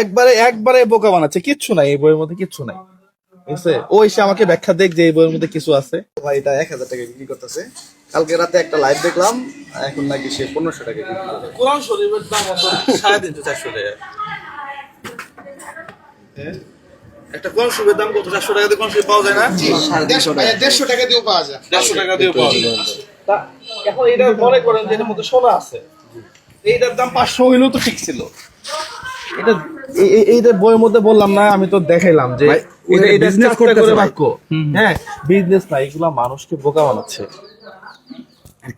একবারে একবারে বোকা বানাচ্ছে কিচ্ছু নাই এই বইয়ের মধ্যে কিচ্ছু নাই। বুঝছে ও এসে আমাকে ব্যাখ্যা দেখ যে এই বইয়ের মধ্যে কিছু আছে। ভাই এটা এক হাজার টাকা বিক্রি করতেছে। কালকে রাতে একটা লাইভ দেখলাম এখন নাকি সে পনেরোশো টাকা বিক্রি কোরআন শরীফের দাম সাড়ে তিনশো চারশো টাকা। একটা কোরআন শরীফের দাম কত? চারশো টাকা দিয়ে কোরআন শরীফ পাওয়া যায় না? দেড়শো টাকা দিয়েও পাওয়া যায়। দেড়শো টাকা দিয়ে পাওয়া যায়। এখন এটা মনে করেন যে এটার মধ্যে সোনা আছে। এইটার দাম পাঁচশো হইলেও তো ঠিক ছিল। এটা এই- বইয়ের মধ্যে বললাম না আমি তো দেখাইলাম যে এটা ওই এটা business চারটা করতেছে করে বাক্য হ্যাঁ বিজনেস না এগুলা মানুষকে বোকা বানাচ্ছে।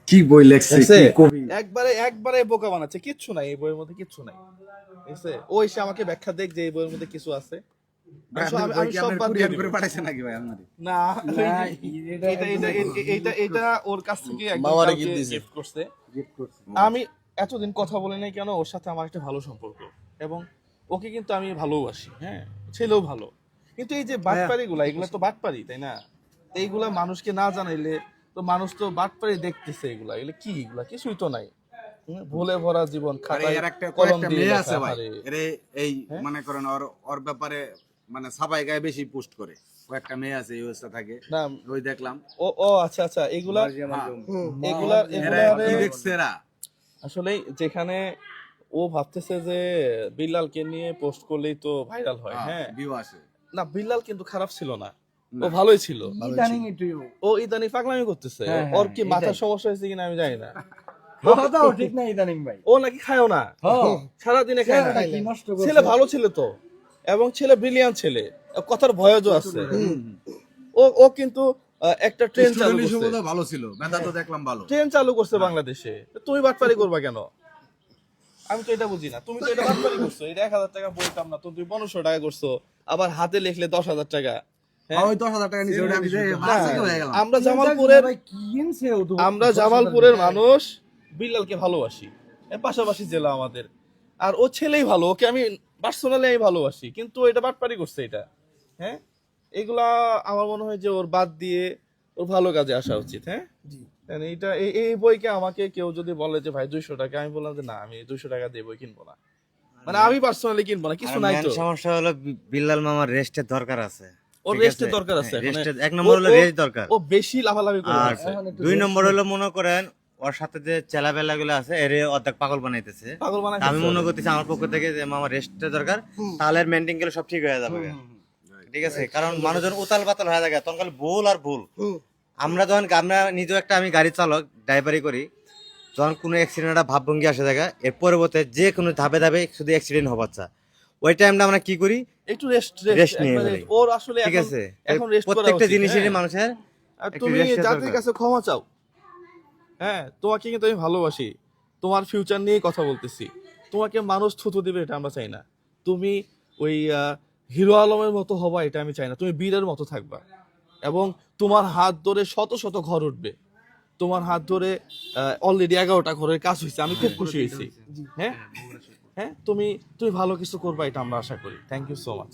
কি বই লেখছে কি কবি? একবারে একবারে বোকা বানাচ্ছে কিচ্ছু নাই এই বইয়ের মধ্যে কিচ্ছু নাই। দেখছে? ও এসে আমাকে ব্যাখ্যা দেখ যে এই বইয়ের মধ্যে কিছু আছে। আমি এতদিন কথা বলি নাই কেন ওর সাথে আমার একটা ভালো সম্পর্ক। এবং ওকে কিন্তু আমি ভালোবাসি হ্যাঁ ছেলেও ভালো। কিন্তু এই যে বাটপারি গুলা এগুলা তো বাটপারি তাই না? এইগুলা মানুষকে না জানাইলে তো মানুষ তো বাটপারি দেখতেছে এগুলা। এগুলো কি এগুলা? কিছুই তো নাই। ভুলে ভরা জীবন খাতায় কলম দিয়ে আছে ভাই। এই হ্যাঁ? মনে করেন ওর ওর ব্যাপারে মানে সবাই গায়ে বেশি পোস্ট করে। কয়েকটা মেয়ে আছে ইউএসটা থাকে। ওই দেখলাম। ও ও আচ্ছা আচ্ছা এগুলা হ্যাঁ। এগুলা এগুলা কি দেখছে আসলে যেখানে ও ভাবতেছে যে বিল্লালকে নিয়ে পোস্ট করলেই তো ভাইরাল হয় হ্যাঁ ভিউ আসে। না বিল্লাল কিন্তু খারাপ ছিল না। ও ভালোই ছিল। ও ইদানি পাগলামি করতেছে। হ্যাঁ, হ্যাঁ, ওর কি মাথার সমস্যা হয়েছে কিনা আমি জানি না। ঠিক না ইদানিং ভাই। ও নাকি খায়ও না। হ্যাঁ। সারাদিনে খায় না? ছেলে ভালো ছিল তো। এবং ছেলে ব্রিলিয়ান্ট ছেলে। কথার ভয়জও আছে। ও ও কিন্তু একটা ট্রেন চালু করছে। ভালো ছিল। মেধা তো দেখলাম ভালো। ট্রেন চালু করছে বাংলাদেশে। তুমি বাটপারি করবা কেন? আমি তো এটা বুঝি না। তুমি তো এটা বাটপারি করছ এটা এক হাজার টাকা বলতাম না তো তুমি পনেরোশো টাকা করছ আবার হাতে লিখলে দশ হাজার টাকা। হ্যাঁ? হয়ে গেলাম। আমরা জামালপুরের ভাই কি কিনছে ও তো আমরা জামালপুরের মানুষ বিল্লালকে ভালোবাসি। পাশাপাশি জেলা আমাদের। আর ও ছেলেই ভালো ওকে আমি পার্সোনালি আমি ভালোবাসি কিন্তু এটা বাটপারি করছে এটা। হ্যাঁ? এগুলা আমার মনে হয় যে ওর বাদ দিয়ে ওর ভালো কাজে আসা উচিত হ্যাঁ? মানে এটা এই এই বইকে আমাকে কেউ যদি বলে যে ভাই দুইশো টাকা আমি বললাম যে না আমি দুইশো টাকা দিয়ে বই কিনবো না। মানে আমি পার্সোনালি কিনবো না কিছু নাই তো। সমস্যা হলো বিল্লাল মামার রেস্টের দরকার আছে। ওর রেস্টের দরকার আছে হ্যাঁ, মানে এক নম্বর হলো রেস্ট দরকার। ও বেশি লাভালাভি করে দুই নম্বর হলো মনে করেন ওর সাথে যে চেলাবেলা গুলো আছে এর অর্ধেক পাগল বানাইতেছে। পাগল আমি মনে। করতেছি আমার পক্ষ থেকে যে মামার রেস্টের দরকার তাহলে মেনটেন গেলে সব ঠিক হয়ে যাবে। ঠিক আছে? কারণ মানুষজন উতাল পাতাল হয়ে থাকে তখন ভুল আর ভুল। আমরা যখন আমরা নিজেও একটা আমি গাড়ি চালক ড্রাইভারি করি যখন কোনো অ্যাক্সিডেন্ট একটা ভাবভঙ্গি আসে জায়গা এর পরবর্তী যে কোনো ধাপে ধাপে শুধু অ্যাক্সিডেন্ট হবার চা ওই টাইমটা আমরা কি করি? একটু রেস্ট Rest নিয়ে ফেলি। ওর আসলে ঠিক আছে? এখন রেস্ট প্রত্যেকটা হ্যাঁ। মানুষের আর তুমি জাতির কাছে ক্ষমা চাও হ্যাঁ তোমাকে কিন্তু আমি ভালোবাসি। তোমার ফিউচার নিয়ে কথা বলতেছি। তোমাকে মানুষ থুতু দিবে এটা আমরা চাই না। তুমি ওই হিরো আলমের মতো হবা এটা আমি চাই না। তুমি বীরের মতো থাকবা। এবং তোমার হাত ধরে শত শত ঘর উঠবে। তোমার হাত ধরে অলরেডি এগারোটা ঘরের কাজ হয়েছে। আমি খুব খুশি হয়েছি। হ্যাঁ হ্যাঁ? তুমি তুমি ভালো কিছু করবা এটা আমরা আশা করি। Thank you so much